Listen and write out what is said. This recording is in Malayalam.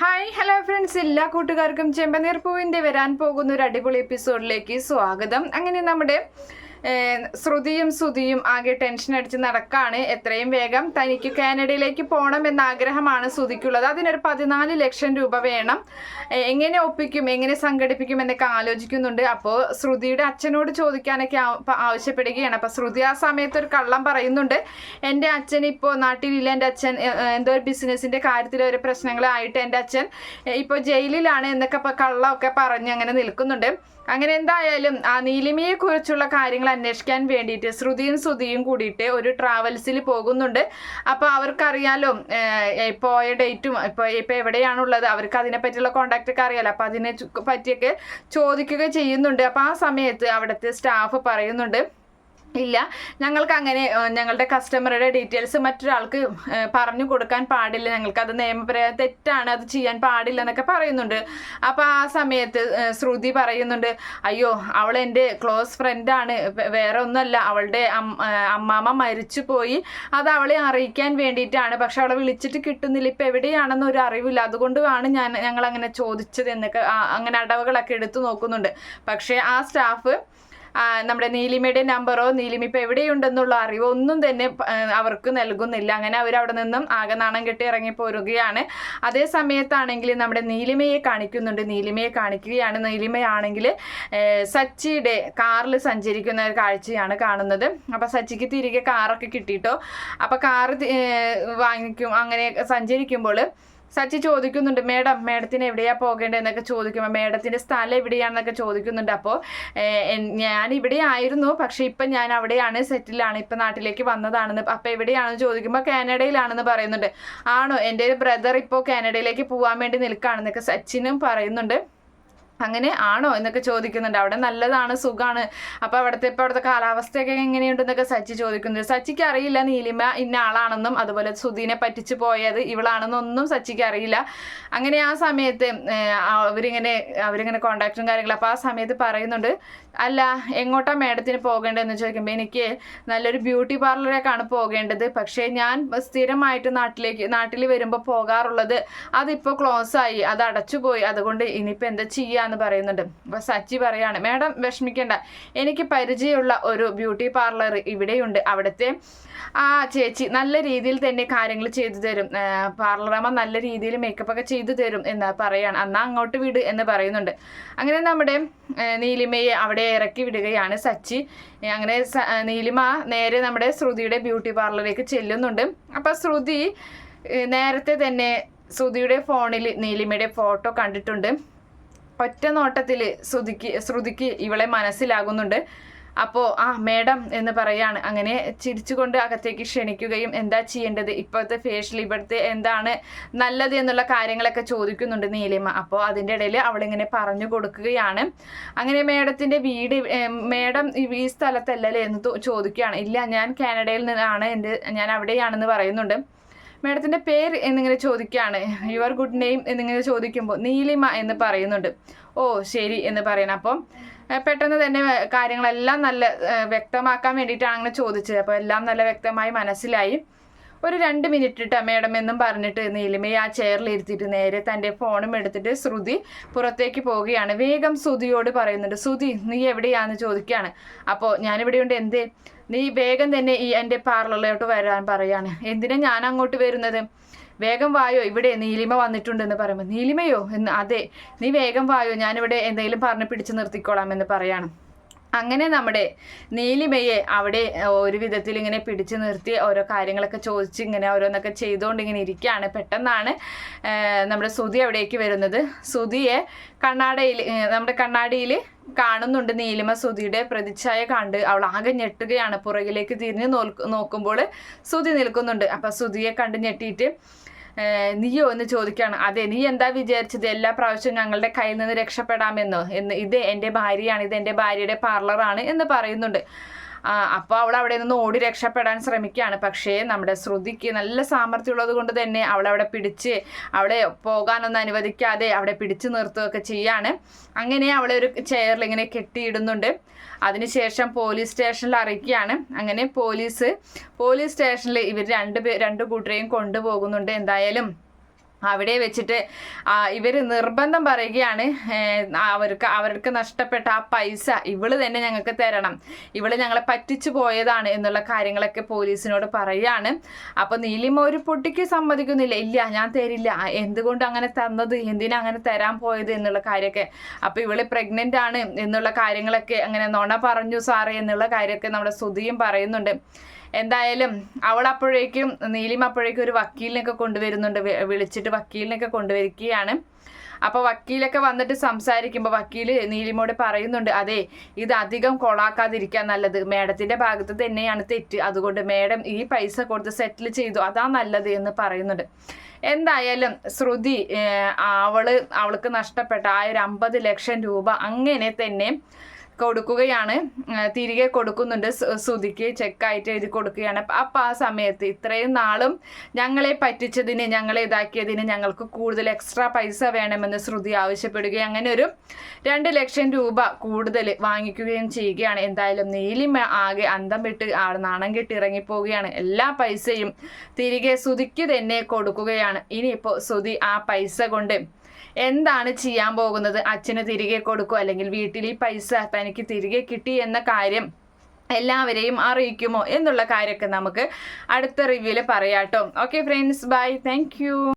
ഹായ് ഹലോ ഫ്രണ്ട്സ് എല്ലാ കൂട്ടുകാർക്കും ചെമ്പനീർ പൂവിന്റെ വരാൻ പോകുന്ന ഒരു അടിപൊളി എപ്പിസോഡിലേക്ക് സ്വാഗതം. അങ്ങനെ നമ്മുടെ ശ്രുതിയും സുതിയും ആകെ ടെൻഷൻ അടിച്ച് നടക്കാണ്. എത്രയും വേഗം തനിക്ക് കാനഡയിലേക്ക് പോകണം എന്ന ആഗ്രഹമാണ് സുതിക്കുള്ളത് അതിനൊരു പതിനാല് ലക്ഷം രൂപ വേണം. എങ്ങനെ ഒപ്പിക്കും എങ്ങനെ സംഘടിപ്പിക്കും എന്നൊക്കെ ആലോചിക്കുന്നുണ്ട്. അപ്പോൾ ശ്രുതിയുടെ അച്ഛനോട് ചോദിക്കാനൊക്കെ ആവശ്യപ്പെടുകയാണ്. അപ്പോൾ ശ്രുതി ആ സമയത്ത് ഒരു കള്ളം പറയുന്നുണ്ട്. എന്റെ അച്ഛൻ ഇപ്പോൾ നാട്ടിലില്ല. എന്റെ അച്ഛൻ എന്തോ ഒരു ബിസിനസ്സിന്റെ കാര്യത്തിൽ ഒരു പ്രശ്നങ്ങളായിട്ട് എന്റെ അച്ഛൻ ഇപ്പോൾ ജയിലിലാണ് എന്നൊക്കെ കള്ളമൊക്കെ പറഞ്ഞ് അങ്ങനെ നിൽക്കുന്നുണ്ട്. അങ്ങനെ എന്തായാലും ആ നീലിമയെ കുറിച്ചുള്ള കാര്യങ്ങൾ അന്വേഷിക്കാൻ വേണ്ടിയിട്ട് ശ്രുതിയും ശ്രുതിയും കൂടിയിട്ട് ഒരു ട്രാവൽസിൽ പോകുന്നുണ്ട്. അപ്പോൾ അവർക്കറിയാലോ പോയ ഡേറ്റും ഇപ്പോൾ ഇപ്പോൾ എവിടെയാണുള്ളത് അവർക്ക് അതിനെ പറ്റിയുള്ള കോണ്ടാക്റ്റ് ഒക്കെ അറിയാലോ. അപ്പോൾ അതിനെ പറ്റിയൊക്കെ ചോദിക്കുക ചെയ്യുന്നുണ്ട്. അപ്പോൾ ആ സമയത്ത് അവിടുത്തെ സ്റ്റാഫ് പറയുന്നുണ്ട്. ഇല്ല. ഞങ്ങൾക്ക് അങ്ങനെ ഞങ്ങളുടെ കസ്റ്റമറുടെ ഡീറ്റെയിൽസ് മറ്റൊരാൾക്ക് പറഞ്ഞു കൊടുക്കാൻ പാടില്ല. ഞങ്ങൾക്ക് അത് നിയമപരമായ തെറ്റാണ് അത് ചെയ്യാൻ പാടില്ല എന്നൊക്കെ പറയുന്നുണ്ട്. അപ്പോൾ ആ സമയത്ത് ശ്രുതി പറയുന്നുണ്ട് അയ്യോ അവൾ എന്റെ ക്ലോസ് ഫ്രണ്ടാണ് വേറെ ഒന്നുമല്ല. അവളുടെ അമ്മാമ്മ മരിച്ചു പോയി. അത് അവളെ അറിയിക്കാൻ വേണ്ടിയിട്ടാണ്. പക്ഷെ അവളെ വിളിച്ചിട്ട് കിട്ടുന്നില്ല. ഇപ്പം എവിടെയാണെന്ന് ഒരു അറിവില്ല. അതുകൊണ്ടാണ് ഞാൻ ഞങ്ങൾ അങ്ങനെ ചോദിച്ചത് എന്നൊക്കെ അങ്ങനെ അടവുകളൊക്കെ എടുത്തു നോക്കുന്നുണ്ട്. പക്ഷേ ആ സ്റ്റാഫ് നമ്മുടെ നീലിമയുടെ നമ്പറോ നീലിമ ഇപ്പൊ എവിടെയുണ്ടെന്നുള്ള അറിവോ ഒന്നും തന്നെ അവർക്ക് നൽകുന്നില്ല. അങ്ങനെ അവർ അവിടെ നിന്നും ആകെ നാണം കെട്ടി ഇറങ്ങി പോരുകയാണ്. അതേ സമയത്താണെങ്കിൽ നമ്മുടെ നീലിമയെ കാണിക്കുന്നുണ്ട്. നീലിമയെ കാണിക്കുകയാണ്. നീലിമയാണെങ്കിൽ സച്ചിയുടെ കാറിൽ സഞ്ചരിക്കുന്ന ഒരു കാഴ്ചയാണ് കാണുന്നത്. അപ്പൊ സച്ചിക്ക് തിരികെ കാറൊക്കെ കിട്ടിയിട്ടോ അപ്പൊ കാറ് വാങ്ങിക്കും. അങ്ങനെ സഞ്ചരിക്കുമ്പോൾ സച്ചി ചോദിക്കുന്നുണ്ട് മേഡം മേഡത്തിന് എവിടെയാ പോകേണ്ടതെന്നൊക്കെ ചോദിക്കുമ്പോൾ മേഡത്തിന്റെ സ്ഥലം എവിടെയാണെന്നൊക്കെ ചോദിക്കുന്നുണ്ട്. അപ്പോൾ ഞാൻ ഇവിടെ ആയിരുന്നു പക്ഷെ ഇപ്പം ഞാൻ അവിടെയാണ് സെറ്റിലാണ് ഇപ്പം നാട്ടിലേക്ക് വന്നതാണെന്ന് അപ്പോൾ എവിടെയാണെന്ന് ചോദിക്കുമ്പോൾ കാനഡയിലാണെന്ന് പറയുന്നുണ്ട്. ആണോ? എന്റെ ബ്രദർ ഇപ്പോൾ കാനഡയിലേക്ക് പോകാൻ വേണ്ടി നിൽക്കുകയാണെന്നൊക്കെ സച്ചിനും പറയുന്നുണ്ട്. അങ്ങനെ ആണോ എന്നൊക്കെ ചോദിക്കുന്നുണ്ട്. അവിടെ നല്ലതാണ് സുഖമാണ് അപ്പോൾ അവിടുത്തെ ഇപ്പോൾ അവിടുത്തെ കാലാവസ്ഥയൊക്കെ എങ്ങനെയുണ്ടെന്നൊക്കെ സച്ചി ചോദിക്കുന്നുണ്ട്. സച്ചിക്ക് അറിയില്ല നീലിമ ഇന്ന ആളാണെന്നും അതുപോലെ സുധീനെ പറ്റിച്ചു പോയത് ഇവളാണെന്നൊന്നും സച്ചിക്ക് അറിയില്ല. അങ്ങനെ ആ സമയത്ത് അവരിങ്ങനെ അവരിങ്ങനെ കോണ്ടാക്റ്റും കാര്യങ്ങളും അപ്പോൾ ആ സമയത്ത് പറയുന്നുണ്ട് അല്ല എങ്ങോട്ടാ മേഡത്തിന് പോകേണ്ടതെന്ന് ചോദിക്കുമ്പോൾ എനിക്ക് നല്ലൊരു ബ്യൂട്ടി പാർലറിലേക്കാണ് പോകേണ്ടത്. പക്ഷേ ഞാൻ സ്ഥിരമായിട്ട് നാട്ടിലേക്ക് നാട്ടിൽ വരുമ്പോൾ പോകാറുള്ളത് അതിപ്പോൾ ക്ലോസ് ആയി അത് അടച്ചുപോയി. അതുകൊണ്ട് ഇനിയിപ്പോൾ എന്താ ചെയ്യാന്ന് പറയുന്നുണ്ട്. അപ്പോൾ സച്ചി പറയാണ് മാഡം വിഷമിക്കേണ്ട. എനിക്ക് പരിചയമുള്ള ഒരു ബ്യൂട്ടി പാർലർ ഇവിടെയുണ്ട്. അവിടുത്തെ ആ ചേച്ചി നല്ല രീതിയിൽ തന്നെ കാര്യങ്ങൾ ചെയ്തു തരും. പാർലറമ്മ നല്ല രീതിയിൽ മേക്കപ്പ് ഒക്കെ ചെയ്തു തരും എന്ന് പറയാണ്. അന്നാ അങ്ങോട്ട് വിട് എന്ന് പറയുന്നുണ്ട്. അങ്ങനെ നമ്മുടെ നീലിമയെ അവിടെ ഇറക്കി വിടുകയാണ് സച്ചി. അങ്ങനെ നീലിമ നേരെ നമ്മുടെ ശ്രുതിയുടെ ബ്യൂട്ടി പാർലറിലേക്ക് ചെല്ലുന്നുണ്ട്. അപ്പം ശ്രുതി നേരത്തെ തന്നെ ശ്രുതിയുടെ ഫോണിൽ നീലിമയുടെ ഫോട്ടോ കണ്ടിട്ടുണ്ട്. ഒറ്റ നോട്ടത്തിൽ ശ്രുതിക്ക് ശ്രുതിക്ക് ഇവളെ മനസ്സിലാകുന്നുണ്ട്. അപ്പോൾ ആ മേഡം എന്ന് പറയാണ്. അങ്ങനെ ചിരിച്ചുകൊണ്ട് അകത്തേക്ക് ക്ഷണിക്കുകയും എന്താ ചെയ്യേണ്ടത്? ഇപ്പോഴത്തെ ഫേഷ്യൽ ഇവിടുത്തെ എന്താണ് നല്ലത് എന്നുള്ള കാര്യങ്ങളൊക്കെ ചോദിക്കുന്നുണ്ട് നീലിമ. അപ്പോൾ അതിന്റെ ഇടയിൽ അവളിങ്ങനെ പറഞ്ഞു കൊടുക്കുകയാണ്. അങ്ങനെ മേഡത്തിന്റെ വീട് മേഡം ഈ സ്ഥലത്തല്ലല്ലേ? എന്ന് ചോദിക്കുകയാണ്. ഇല്ല ഞാൻ കാനഡയിൽ നിന്നാണ് എന്റെ ഞാൻ അവിടെയാണെന്ന് പറയുന്നുണ്ട്. മേഡത്തിന്റെ പേര് എന്നിങ്ങനെ ചോദിക്കുകയാണ്. യുവർ ഗുഡ് നെയിം എന്നിങ്ങനെ ചോദിക്കുമ്പോൾ നീലിമ എന്ന് പറയുന്നുണ്ട്. ഓ ശരി എന്ന് പറയണം അപ്പം പെട്ടെന്ന് തന്നെ കാര്യങ്ങളെല്ലാം നല്ല വ്യക്തമാക്കാൻ വേണ്ടിയിട്ടാണ് അങ്ങനെ ചോദിച്ചത്. അപ്പോൾ എല്ലാം നല്ല വ്യക്തമായി മനസ്സിലായി. ഒരു രണ്ട് മിനിറ്റ് ഇട്ട മേഡം എന്നും പറഞ്ഞിട്ട് നീലിമയെ ആ ചെയറിൽ ഇരുത്തിയിട്ട് നേരെ തന്റെ ഫോണും എടുത്തിട്ട് ശ്രുതി പുറത്തേക്ക് പോവുകയാണ്. വേഗം ശ്രുതിയോട് പറയുന്നുണ്ട് ശ്രുതി നീ എവിടെയാന്ന് ചോദിക്കുകയാണ്. അപ്പോൾ ഞാനിവിടെയുണ്ട്. എന്തേ? നീ വേഗം തന്നെ ഈ എന്റെ പാർലറിലോട്ട് വരാൻ പറയാണ്. എന്തിനാ ഞാൻ അങ്ങോട്ട് വരുന്നത്? വേഗം വായോ? ഇവിടെ നീലിമ വന്നിട്ടുണ്ടെന്ന് പറയുമ്പോൾ നീലിമയോ? എന്ന് അതെ നീ വേഗം വായോ? ഞാനിവിടെ എന്തെങ്കിലും പറഞ്ഞ് പിടിച്ചു നിർത്തിക്കോളാം എന്ന് പറയാണ്. അങ്ങനെ നമ്മുടെ നീലിമയെ അവിടെ ഒരു വിധത്തിൽ ഇങ്ങനെ പിടിച്ചു നിർത്തി ഓരോ കാര്യങ്ങളൊക്കെ ചോദിച്ച് ഇങ്ങനെ ഓരോന്നൊക്കെ ചെയ്തുകൊണ്ട് ഇങ്ങനെ ഇരിക്കുകയാണ്. പെട്ടെന്നാണ് നമ്മുടെ സുധി അവിടേക്ക് വരുന്നത്. സുധിയെ കണ്ണാടയിൽ നമ്മുടെ കണ്ണാടിയിൽ കാണുന്നുണ്ട് നീലിമ സുധിയുടെ പ്രതിച്ഛായ കണ്ട്. അവൾ ആകെ ഞെട്ടുകയാണ്. പുറകിലേക്ക് തിരിഞ്ഞ് നോക്കുമ്പോൾ സുധി നിൽക്കുന്നുണ്ട്. അപ്പം സുധിയെ കണ്ട് ഞെട്ടിയിട്ട് നീയോ എന്ന് ചോദിക്കുകയാണ് അതെ നീ എന്താ വിചാരിച്ചത്? എല്ലാ പ്രാവശ്യവും ഞങ്ങളുടെ കയ്യിൽ നിന്ന് രക്ഷപ്പെടാമെന്നോ? എന്ന്. ഇത് എന്റെ ഭാര്യയാണ് ഇത് എന്റെ ഭാര്യയുടെ പാർലറാണ് എന്ന് പറയുന്നുണ്ട്. അപ്പോൾ അവൾ അവിടെ നിന്ന് ഓടി രക്ഷപ്പെടാൻ ശ്രമിക്കുകയാണ്. പക്ഷേ നമ്മുടെ ശ്രുതിക്ക് നല്ല സാമർഥ്യമുള്ളത് കൊണ്ട് തന്നെ അവളെ അവിടെ പിടിച്ച് അവളെ പോകാനൊന്നും അനുവദിക്കാതെ അവിടെ പിടിച്ചു നിർത്തുകയൊക്കെ ചെയ്യാണ്. അങ്ങനെ അവളെ ഒരു ചെയറിൽ ഇങ്ങനെ കെട്ടിയിടുന്നുണ്ട്. അതിനുശേഷം പോലീസ് സ്റ്റേഷനിൽ അറിയിക്കുകയാണ്. അങ്ങനെ പോലീസ് പോലീസ് സ്റ്റേഷനിൽ ഇവർ രണ്ട് പേ രണ്ട് കൂട്ടരെയും കൊണ്ടുപോകുന്നുണ്ട്. എന്തായാലും അവിടെ വെച്ചിട്ട് ഇവർ നിർബന്ധം പറയുകയാണ് അവർക്ക് അവർക്ക് നഷ്ടപ്പെട്ട ആ പൈസ ഇവൾ തന്നെ ഞങ്ങൾക്ക് തരണം. ഇവൾ ഞങ്ങളെ പറ്റിച്ചു പോയതാണ് എന്നുള്ള കാര്യങ്ങളൊക്കെ പോലീസിനോട് പറയാണ്. അപ്പോൾ നീലിമ ഒരു പൊട്ടിക്ക് സമ്മതിക്കുന്നില്ല. ഇല്ല ഞാൻ തരില്ല. എന്തുകൊണ്ട് അങ്ങനെ തന്നത്? എന്തിനാ അങ്ങനെ തരാൻ പോയത് എന്നുള്ള കാര്യമൊക്കെ. അപ്പോൾ ഇവൾ പ്രഗ്നന്റ് ആണ് എന്നുള്ള കാര്യങ്ങളൊക്കെ അങ്ങനെ നുണ പറഞ്ഞു സാറേ എന്നുള്ള കാര്യമൊക്കെ നമ്മുടെ ശ്രുതിയും പറയുന്നുണ്ട്. എന്തായാലും അവൾ അപ്പോഴേക്കും നീലിമ അപ്പോഴേക്കും ഒരു വക്കീലിനൊക്കെ കൊണ്ടുവരുന്നുണ്ട്. വിളിച്ചിട്ട് വക്കീലിനൊക്കെ കൊണ്ടുവരികയാണ്. അപ്പോൾ വക്കീലൊക്കെ വന്നിട്ട് സംസാരിക്കുമ്പോൾ വക്കീൽ നീലിമോട് പറയുന്നുണ്ട് അതെ ഇത് അധികം കൊളാക്കാതിരിക്കാൻ നല്ലത്. മേഡത്തിന്റെ ഭാഗത്ത് തന്നെയാണ് തെറ്റ്. അതുകൊണ്ട് മേഡം ഈ പൈസ കൊടുത്ത് സെറ്റിൽ ചെയ്തു. അതാ നല്ലത് എന്ന് പറയുന്നുണ്ട്. എന്തായാലും ശ്രുതി അവൾ അവൾക്ക് നഷ്ടപ്പെട്ട ആ ഒരു അമ്പത് ലക്ഷം രൂപ അങ്ങനെ തന്നെ കൊടുക്കുകയാണ്. തിരികെ കൊടുക്കുന്നുണ്ട്. സുതിക്ക് ചെക്കായിട്ട് എഴുതി കൊടുക്കുകയാണ്. അപ്പം ആ സമയത്ത് ഇത്രയും നാളും ഞങ്ങളെ പറ്റിച്ചതിന് ഞങ്ങളെ ഇതാക്കിയതിന് ഞങ്ങൾക്ക് കൂടുതൽ എക്സ്ട്രാ പൈസ വേണമെന്ന് ശ്രുതി ആവശ്യപ്പെടുകയും അങ്ങനെ ഒരു രണ്ട് ലക്ഷം രൂപ കൂടുതൽ വാങ്ങിക്കുകയും ചെയ്യുകയാണ്. എന്തായാലും നീലിമ ആകെ അന്തം വിട്ട് ആ നാണം കെട്ടി ഇറങ്ങിപ്പോവുകയാണ്. എല്ലാ പൈസയും തിരികെ സുതിക്ക് തന്നെ കൊടുക്കുകയാണ്. ഇനിയിപ്പോൾ സുതി ആ പൈസ കൊണ്ട് എന്താണ് ചെയ്യാൻ പോകുന്നത്? അച്ഛന് തിരികെ കൊടുക്കുക അല്ലെങ്കിൽ വീട്ടിൽ ഈ പൈസ തനിക്ക് തിരികെ കിട്ടി എന്ന കാര്യം എല്ലാവരെയും അറിയിക്കുമോ? എന്നുള്ള കാര്യമൊക്കെ നമുക്ക് അടുത്ത റിവ്യൂൽ പറയാട്ടോ. Okay friends bye thank